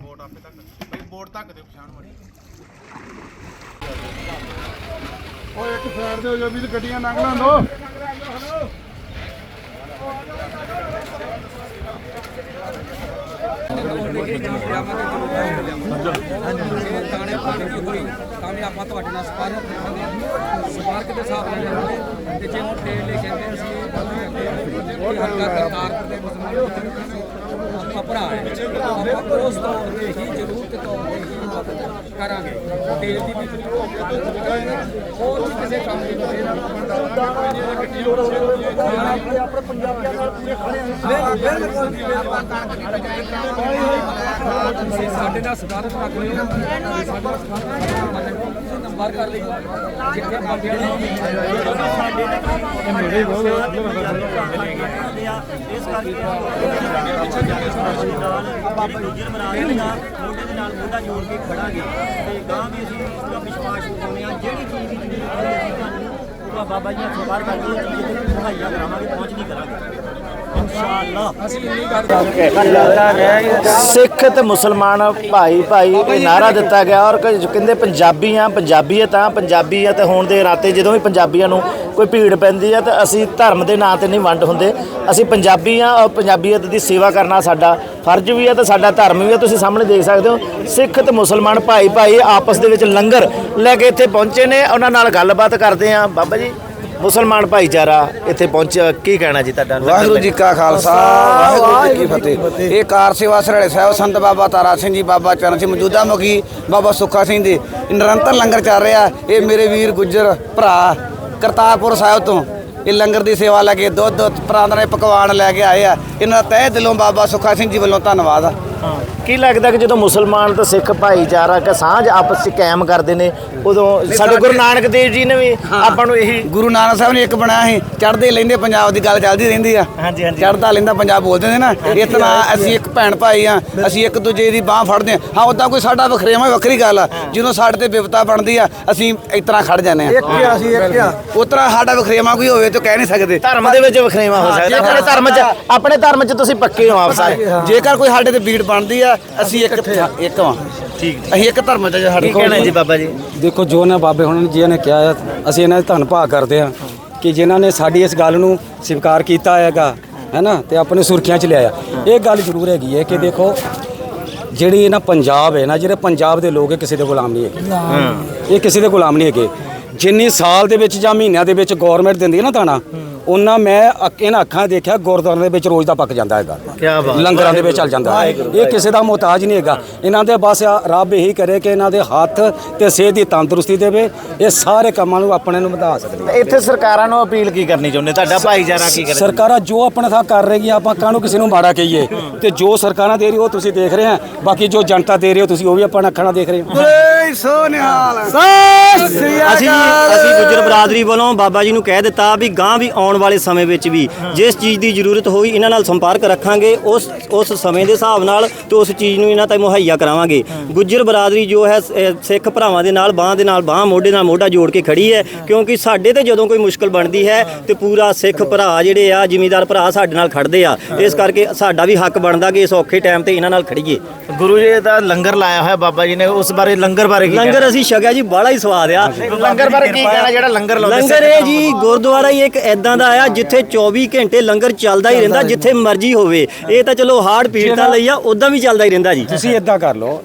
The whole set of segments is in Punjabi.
ਬੋਰਡ ਆਪੇ ਤੱਕ ਬਈ ਬੋਰਡ ਤੱਕ ਦੇ ਪਛਾਣ ਮੜੀ ਓਏ ਇੱਕ ਸਾਈਡ ਤੇ ਹੋ ਜਾ ਵੀ ਗੱਡੀਆਂ ਲੰਘ ਲੈਣ ਦੋ ਆਪਾਂ ਤੁਹਾਡੇ ਨਾਲ ਸਪਾਰਕ ਕਰਾਂਗੇ ਸਪਾਰਕ ਦੇ ਹਿਸਾਬ ਨਾਲ ਜਾਵਾਂਗੇ ਤੇ ਜੇ ਹੁਣ ਟੇਲ ਲੈ ਕਹਿੰਦੇ ਅਸੀਂ ਕੋਈ ਹਲਕਾ ਕਰਤਾਰ ਦੇ ਮੁਸਲਮਾਨ ਆਪਾਂ ਭਰਾ ਆਪਾਂ ਉਸ ਤੌਰ ਤੇ ਹੀ ਜ਼ਰੂਰਤ ਕਰਾਂਗੇ। ਤੇਲ ਦੀ ਵੀ ਹੋਰ ਵੀ ਕਿਸੇ ਕੰਮ ਦੀ ਬਥੇਰਾ ਆਪਣੇ ਪੰਜਾਬੀਆਂ ਨਾਲ ਪੂਰੇ ਖੜੇ ਤੁਸੀਂ ਸਾਡੇ ਨਾਲ ਸਪਾਰਕ ਰੱਖ ਲਿਓ। ਨੰਬਰ ਕਰ ਲਿਓ ਜਿੱਥੇ ਬੰਦੇ ਬਾਬਾ ਗੁਜਰ ਮਹਾਰਾਜ ਨਾਲ ਮੋਢੇ ਦੇ ਨਾਲ ਮੋਢਾ ਜੋੜ ਕੇ ਖੜਾਂਗੇ। ਤੇ ਗਾਂ ਵੀ ਅਸੀਂ ਪੂਰਾ ਵਿਸ਼ਵਾਸ ਦਿਖਾਉਂਦੇ ਹਾਂ ਜਿਹੜੀ ਚੀਜ਼ ਦੀ ਜ਼ਰੂਰਤ ਹੈ ਬਾਬਾ ਜੀ ਨਾਲ ਸਵਾਰ ਕਰਕੇ ਇੱਥੇ ਮੁਹੱਈਆ ਕਰਾਵਾਂਗੇ ਪਹੁੰਚ ਨਹੀਂ ਕਰਾਂਗੇ ਇਨਸ਼ਾਅੱਲਾ ਅਸੀਂ ਇੰਨੀ ਗੱਲ ਸਿੱਖ ਤੇ ਮੁਸਲਮਾਨ ਭਾਈ ਭਾਈ ਇਹ ਨਾਰਾ ਦਿੱਤਾ ਗਿਆ ਔਰ ਕ- ਕਹਿੰਦੇ ਪੰਜਾਬੀ ਆ ਪੰਜਾਬੀ ਆ ਤਾਂ ਪੰਜਾਬੀ ਆ ਤੇ ਹੋਣ ਦੇ ਰਾਤੇ ਜਦੋਂ ਵੀ ਪੰਜਾਬੀਆਂ ਨੂੰ ਕੋਈ ਭੀੜ ਪੈਂਦੀ ਆ ਤਾਂ ਅਸੀਂ ਧਰਮ ਦੇ ਨਾਂ ਤੇ ਨਹੀਂ ਵੰਡ ਹੁੰਦੇ। ਅਸੀਂ ਪੰਜਾਬੀ ਆ ਔਰ ਪੰਜਾਬੀਅਤ ਦੀ ਸੇਵਾ ਕਰਨਾ ਸਾਡਾ ਫਰਜ਼ ਵੀ ਆ ਤੇ ਸਾਡਾ ਧਰਮ ਵੀ ਆ। ਤੁਸੀਂ ਸਾਹਮਣੇ ਦੇਖ ਸਕਦੇ ਹੋ ਸਿੱਖ ਤੇ ਮੁਸਲਮਾਨ ਭਾਈ ਭਾਈ ਆਪਸ ਦੇ ਵਿੱਚ ਲੰਗਰ ਲੈ ਕੇ ਇੱਥੇ ਪਹੁੰਚੇ ਨੇ। ਉਹਨਾਂ ਨਾਲ ਗੱਲਬਾਤ ਕਰਦੇ ਆ। ਬਾਬਾ ਜੀ ਮੁਸਲਮਾਨ ਭਾਈਚਾਰਾ ਇੱਥੇ ਪਹੁੰਚਿਆ ਕੀ ਕਹਿਣਾ ਜੀ ਤੁਹਾਡਾ? ਵਾਹਿਗੁਰੂ ਜੀ ਕਾ ਖਾਲਸਾ ਵਾਹਿਗੁਰੂ ਜੀ ਕੀ ਫਤਿਹ। ਇਹ ਕਾਰ ਸੇਵਾ ਸਰੜੇ ਸਾਹਿਬ ਸੰਤ ਬਾਬਾ ਤਾਰਾ ਸਿੰਘ ਜੀ ਬਾਬਾ ਚਰਨ ਸਿੰਘ ਮੌਜੂਦਾ ਮੁਖੀ ਬਾਬਾ ਸੁੱਖਾ ਸਿੰਘ ਜੀ। ਇਹ ਨਿਰੰਤਰ ਲੰਗਰ ਚੱਲ ਰਿਹਾ। ਇਹ ਮੇਰੇ ਵੀਰ ਗੁੱਜਰ ਭਰਾ ਕਰਤਾਰਪੁਰ ਸਾਹਿਬ ਤੋਂ। ਇਹ ਲੰਗਰ ਦੀ ਸੇਵਾ ਲੈ ਕੇ ਦੁੱਧ ਪ੍ਰਾਂਤਰੇ ਪਕਵਾਨ ਲੈ ਕੇ ਆਏ ਆ। ਇਹਨਾਂ ਦਾ ਤਹਿ ਦਿਲੋਂ ਬਾਬਾ ਸੁੱਖਾ ਸਿੰਘ ਜੀ ਵੱਲੋਂ ਧੰਨਵਾਦ ਆ। ਕੀ ਲੱਗਦਾ ਕਿ ਜਦੋਂ ਮੁਸਲਮਾਨ ਤੇ ਸਿੱਖ ਭਾਈਚਾਰਾ ਕਿ ਸਾਂਝ ਆਪਸ ਵਿੱਚ ਕਾਇਮ ਕਰਦੇ ਨੇ ਉਦੋਂ ਸਾਡੇ ਗੁਰੂ ਨਾਨਕ ਦੇਵ ਜੀ ਨੇ ਵੀ ਆਪਾਂ ਨੂੰ ਇਹੀ ਗੁਰੂ ਨਾਨਕ ਸਾਹਿਬ ਨੇ ਇੱਕ ਬਣਾਇਆ ਸੀ ਚੜ੍ਹਦੇ ਲੈਂਦੇ ਪੰਜਾਬ ਦੀ ਗੱਲ ਚੱਲਦੀ ਰਹਿੰਦੀ ਆ। ਹਾਂਜੀ, ਹਾਂਜੀ। ਚੜ੍ਹਦਾ ਲੈਂਦਾ ਪੰਜਾਬ ਬੋਲਦੇ ਨੇ ਨਾ ਇਤਨਾ ਅਸੀਂ ਇੱਕ ਭੈਣ ਭਾਈ ਆ ਅਸੀਂ ਇੱਕ ਦੂਜੇ ਦੀ ਬਾਹ ਫੜਦੇ ਆ। ਹਾਂ ਉਦਾਂ ਕੋਈ ਸਾਡਾ ਵਖਰੇਵਾ ਵੱਖਰੀ ਗੱਲ ਆ। ਜਦੋਂ ਸਾਡੇ ਤੇ ਵਿਪਤਾ ਬਣਦੀ ਆ ਅਸੀਂ ਇਸ ਤਰ੍ਹਾਂ ਖੜ ਜਾਂਦੇ ਆ। ਇੱਕ ਆ ਅਸੀਂ ਇੱਕ ਆ। ਉਤਰਾ ਸਾਡਾ ਵਖਰੇਵਾ ਕੋਈ ਹੋਵੇ ਤਾਂ ਕਹਿ ਨਹੀਂ ਸਕਦੇ। ਧਰਮ ਦੇ ਵਿੱਚ ਵਖਰੇਵਾ ਹੋ ਸਕਦਾ। ਆਪਣੇ ਧਰਮ 'ਚ ਆਪਣੇ ਧਰਮ 'ਚ ਤੁਸੀਂ ਪੱਕੇ ਹੋ ਆਪ ਸਾਰੇ। ਜੇਕਰ ਕੋਈ ਸਾਡੇ ਤੇ ਬੀੜ ਬਣਦੀ ਆ ਅਸੀਂ ਇੱਕ ਇੱਕ ਵਾਂ। ਠੀਕ ਅਸੀਂ ਇੱਕ ਧਰਮ ਚ ਸਾਡੇ ਕੀ ਕਹਿਣਾ ਜੀ ਬਾਬਾ ਜੀ? ਦੇਖੋ ਜੋ ਨੇ ਬਾਬੇ ਹੁਣ ਜੀ ਨੇ ਕਿਹਾ ਹੈ ਅਸੀਂ ਇਹਨਾਂ ਦਾ ਧੰਨਵਾਦ ਕਰਦੇ ਹਾਂ ਕਿ ਜਿਨ੍ਹਾਂ ਨੇ ਸਾਡੀ ਇਸ ਗੱਲ ਨੂੰ ਸਵੀਕਾਰ ਕੀਤਾ ਹੈਗਾ ਹੈਨਾ ਤੇ ਆਪਣੇ ਸੁਰਖੀਆਂ 'ਚ ਲਿਆਇਆ ਇਹ ਗੱਲ ਜ਼ਰੂਰ ਹੈਗੀ ਹੈ ਕਿ ਦੇਖੋ ਜਿਹੜੀ ਇਹ ਨਾ ਪੰਜਾਬ ਹੈ ਨਾ ਜਿਹੜੇ ਪੰਜਾਬ ਦੇ ਲੋਕ ਹੈ ਕਿਸੇ ਦੇ ਗੁਲਾਮ ਨਹੀਂ ਹੈਗੇ। ਇਹ ਕਿਸੇ ਦੇ ਗੁਲਾਮ ਨਹੀਂ ਹੈਗੇ। ਜਿੰਨੀ ਸਾਲ ਦੇ ਵਿੱਚ ਜਾਂ ਮਹੀਨਿਆਂ ਦੇ ਵਿੱਚ ਗਵਰਨਮੈਂਟ ਦਿੰਦੀ ਹੈ ਨਾ ਦਾਣਾ ਉਹਨਾਂ ਮੈਂ ਅੱਖ- ਇਹਨਾਂ ਅੱਖਾਂ ਦੇਖਿਆ ਗੁਰਦੁਆਰਿਆਂ ਦੇ ਵਿੱਚ ਰੋਜ਼ ਦਾ ਪੱਕ ਜਾਂਦਾ ਹੈਗਾ। ਕਿਆ ਬਾਤ। ਲੰਗਰਾਂ ਦੇ ਵਿੱਚ ਚੱਲ ਜਾਂਦਾ ਹੈ। ਇਹ ਕਿਸੇ ਦਾ ਮੁਹਤਾਜ ਨਹੀਂ ਹੈਗਾ। ਇਹਨਾਂ ਦੇ ਬਸ ਆ ਰੱਬ ਇਹੀ ਕਰੇ ਕਿ ਇਹਨਾਂ ਦੇ ਹੱਥ ਤੇ ਸਿਹਤ ਦੀ ਤੰਦਰੁਸਤੀ ਦੇਵੇ। ਇਹ ਸਾਰੇ ਕੰਮਾਂ ਨੂੰ ਆਪਣੇ ਨੂੰ ਵਧਾ ਸਕਦੇ ਇੱਥੇ ਸਰਕਾਰਾਂ ਨੂੰ ਅਪੀਲ ਕੀ ਕਰਨੀ ਚਾਹੁੰਦੇ? ਤੁਹਾਡਾ ਭਾਈਚਾਰਾ ਕੀ ਕਰੇ ਸਰਕਾਰਾਂ ਜੋ ਆਪਣਾ ਥਾਂ ਕਰ ਰਹੀਆਂ ਆਪਾਂ ਕਾਹਨੂੰ ਕਿਸੇ ਨੂੰ ਮਾੜਾ ਕਹੀਏ? ਤੇ ਜੋ ਸਰਕਾਰਾਂ ਦੇ ਰਹੀ ਉਹ ਤੁਸੀਂ ਦੇਖ ਰਹੇ ਆ ਬਾਕੀ ਜੋ ਜਨਤਾ ਦੇ ਰਹੀ ਹੋ ਤੁਸੀਂ ਉਹ ਵੀ ਆਪਣਾ ਅੱਖਾਂ ਨਾਲ ਦੇਖ ਰਹੇ ਹੋ। ਅਸੀਂ ਅਸੀਂ ਗੁੱਜਰ ਬਰਾਦਰੀ ਵੱਲੋਂ ਬਾਬਾ ਜੀ ਨੂੰ ਕਹਿ ਦਿੱਤਾ ਵੀ ਗਾਂ ਵੀ ਆਉਣ ਵਾਲੇ ਸਮੇਂ ਵਿੱਚ ਵੀ ਜਿਸ ਚੀਜ਼ ਦੀ ਜ਼ਰੂਰਤ ਹੋਈ ਇਹਨਾਂ ਨਾਲ ਸੰਪਰਕ ਰੱਖਾਂਗੇ ਉਸ ਉਸ ਸਮੇਂ ਦੇ ਹਿਸਾਬ ਨਾਲ ਤੇ ਉਸ ਚੀਜ਼ ਨੂੰ ਇਹਨਾਂ ਤੱਕ ਮੁਹੱਈਆ ਕਰਾਵਾਂਗੇ। ਗੁੱਜਰ ਬਰਾਦਰੀ ਜੋ ਹੈ ਸਿੱਖ ਭਰਾਵਾਂ ਦੇ ਨਾਲ ਬਾਹ ਦੇ ਨਾਲ ਬਾਹ ਮੋਢੇ ਨਾਲ ਮੋਢਾ ਜੋੜ ਕੇ ਖੜੀ ਹੈ ਕਿਉਂਕਿ ਸਾਡੇ ਤੇ ਜਦੋਂ ਕੋਈ ਮੁਸ਼ਕਲ ਬਣਦੀ ਹੈ ਤੇ ਪੂਰਾ ਸਿੱਖ ਭਰਾ ਜਿਹੜੇ ਆ ਜ਼ਿਮੀਂਦਾਰ ਭਰਾ ਸਾਡੇ ਨਾਲ ਖੜਦੇ ਆ ਇਸ ਕਰਕੇ ਸਾਡਾ ਵੀ ਹੱਕ ਬਣਦਾ ਕਿ ਇਸ ਔਖੇ ਟਾਈਮ ਤੇ ਇਹਨਾਂ ਨਾਲ ਖੜੀਏ। ਗੁਰੂ ਜੀ ਦਾ ਲੰਗਰ ਲਾਇਆ ਹੋਇਆ ਬਾਬਾ ਜੀ ਨੇ ਉਸ ਬਾਰੇ ਲੰਗਰ ਬਾਰੇ ਕੀ ਲੰਗਰ ਅਸੀਂ ਛਕਿਆ ਜੀ ਬੜਾ ਹੀ ਸਵਾਦ ਆ? ਲੰਗਰ ਬਾਰੇ ਕੀ ਕਹਿਣਾ ਜਿਹੜਾ ਲੰਗਰ ਲਾਉਂਦੇ ਲੰਗਰ ਇਹ ਜੀ ਗੁਰਦੁਆਰਾ ਹੀ ਇੱਕ ਐਦਾਂ ਦਾ ਆ ਜਿੱਥੇ 24 ਘੰਟੇ ਲੰਗਰ ਚੱਲਦਾ ਹੀ ਰਹਿੰਦਾ ਜਿੱਥੇ ਮਰਜ਼ੀ ਹੋਵੇ। ਇਹ ਤਾਂ ਚਲੋ ਹਾਰਡ ਪੀੜਤਾਂ ਲਈ ਆ ਉਦਾਂ ਵੀ ਚੱਲਦਾ ਹੀ ਰਹਿੰਦਾ ਜੀ। ਤੁਸੀਂ ਇਦਾਂ ਕਰ ਲਓ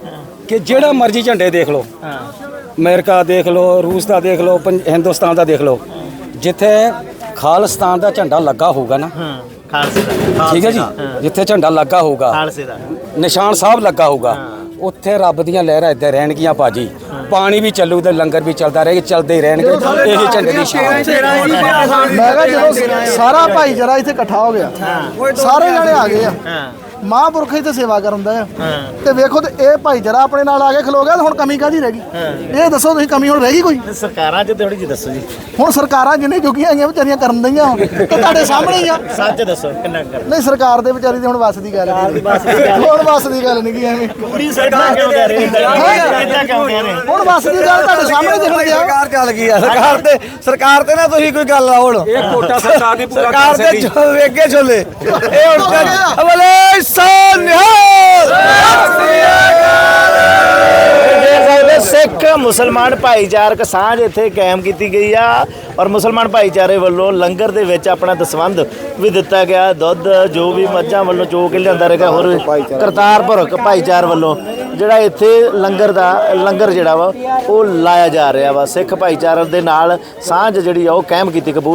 ਕਿ ਜਿਹੜਾ ਮਰਜ਼ੀ ਝੰਡੇ ਦੇਖ ਲਓ। ਅਮਰੀਕਾ ਦੇਖ ਲਓ ਰੂਸ ਦਾ ਦੇਖ ਲਓ ਹਿੰਦੁਸਤਾਨ ਦਾ ਦੇਖ ਲਓ। ਜਿੱਥੇ ਖਾਲਿਸਤਾਨ ਦਾ ਝੰਡਾ ਲੱਗਾ ਹੋਊਗਾ ਨਾ। ਹਾਂ ਖਾਲਸੇ ਦਾ ਠੀਕ ਹੈ ਜੀ? ਜਿੱਥੇ ਝੰਡਾ ਲੱਗਾ ਹੋਊਗਾ। ਖਾਲਸੇ ਦਾ ਨਿਸ਼ਾਨ ਸਾਹਿਬ ਲੱਗਾ ਹੋਊਗਾ। ਉੱਥੇ ਰੱਬ ਦੀਆਂ ਲਹਿਰਾਂ ਇੱਦਾਂ ਰਹਿਣਗੀਆਂ ਭਾਜੀ। ਪਾਣੀ ਵੀ ਚੱਲੂ ਤੇ ਲੰਗਰ ਵੀ ਚੱਲਦਾ ਰਹੇਗਾ ਚੱਲਦੇ ਹੀ ਰਹਿਣਗੇ। ਇਹੀ ਝੰਡੇ ਦੀ ਸ਼ਾਨ ਹੈ। ਮੈਂ ਕਿਹਾ ਜਦੋਂ ਸਾਰਾ ਭਾਈਚਾਰਾ ਇੱਥੇ ਇਕੱਠਾ ਹੋ ਗਿਆ ਸਾਰੇ ਜਣੇ ਆ ਗਏ ਆ। ਮਹਾਂਪੁਰਖ ਇੱਥੇ ਸੇਵਾ ਕਰਨ ਦਾ ਆ। ਤੇ ਵੇਖੋ ਤੇ ਇਹ ਭਾਈਚਾਰਾ ਆਪਣੇ ਨਾਲ ਆ ਕੇ ਖਲੋ ਗਿਆ ਤੇ ਹੁਣ ਕਮੀ ਕਾਦੀ ਰਹਿ ਗਈ? ਇਹ ਦੱਸੋ ਤੁਸੀਂ ਕਮੀ ਹੁਣ ਰਹਿ ਗਈ ਕੋਈ? ਸਰਕਾਰਾਂ 'ਚ ਥੋੜੀ ਜਿਹੀ ਦੱਸੋ ਜੀ। ਹੁਣ ਸਰਕਾਰਾਂ ਜਿੰਨੇ ਜੁਗੀਆਂ ਆਈਆਂ ਵਿਚਾਰੀਆਂ ਕਰਨ ਦਈਆਂ ਹੁਣ। ਤੇ ਤੁਹਾਡੇ ਸਾਹਮਣੇ ਹੀ ਆ। ਸੱਚ ਦੱਸੋ ਕਿੰਨਾ ਕਰ ਨਹੀਂ ਸਰਕਾਰ ਦੇ ਵਿਚਾਰੀ ਦੀ ਹੁਣ ਵੱਸ ਦੀ ਗੱਲ ਨਹੀਂ। ਹੁਣ ਵੱਸ ਦੀ ਗੱਲ ਨਹੀਂ ਕੀ ਐਵੇਂ। ਪੂਰੀ ਸਰਕਾਰ ਕਿਉਂ ਕਹਿ ਰਹੇ ਇਦਾਂ ਕਿਉਂ ਕਹਿ ਰਹੇ ਹੁਣ ਵੱਸ ਦੀ ਗੱਲ ਤੁਹਾਡੇ ਸਾਹਮਣੇ ਦਿਖਣ ਗਿਆ ਸਰਕਾਰ ਚੱਲ ਗਈ ਆ। ਸਰਕਾਰ ਤੇ ਸਰਕਾਰ ਤੇ ਨਾ ਤੁਸੀਂ ਕੋਈ ਗੱਲ ਆ ਹੁਣ। ਇਹ ਕੋਟਾ ਸਰਕਾਰ ਨੇ ਪੂਰਾ ਸਰਕਾਰ ਕਰ ਦੇ ਜੋ ਵੇਗੇ ਛੋਲੇ। ਇਹ ਹੁਣ ਸਕਦੇ ਸਿੱਖ ਮੁਸਲਮਾਨ ਭਾਈਚਾਰਕ ਸਾਂਝ ਇੱਥੇ ਕਾਇਮ ਕੀਤੀ ਗਈ ਆ ਔਰ ਮੁਸਲਮਾਨ ਭਾਈਚਾਰੇ ਵੱਲੋਂ ਲੰਗਰ ਦੇ ਵਿੱਚ ਆਪਣਾ ਦਸਵੰਧ ਵੀ ਦਿੱਤਾ ਗਿਆ। ਦੁੱਧ, ਜੋ ਵੀ ਮੱਝਾਂ ਵੱਲੋਂ ਚੋ ਕੇ ਲਿਆਂਦਾ ਰਿਹਾ, ਹੋਰ ਕਰਤਾਰਪੁਰ ਭਾਈਚਾਰ ਵੱਲੋਂ ਜਿਹੜਾ ਇੱਥੇ ਲੰਗਰ ਦਾ, ਲੰਗਰ ਜਿਹੜਾ ਵਾ, ਉਹ ਲਾਇਆ ਜਾ ਰਿਹਾ ਵਾ। ਸਿੱਖ ਭਾਈਚਾਰੇ ਦੇ ਨਾਲ ਸਾਂਝ ਜਿਹੜੀ ਆ, ਉਹ ਕਾਇਮ ਕੀਤੀ, ਕਬੂਲ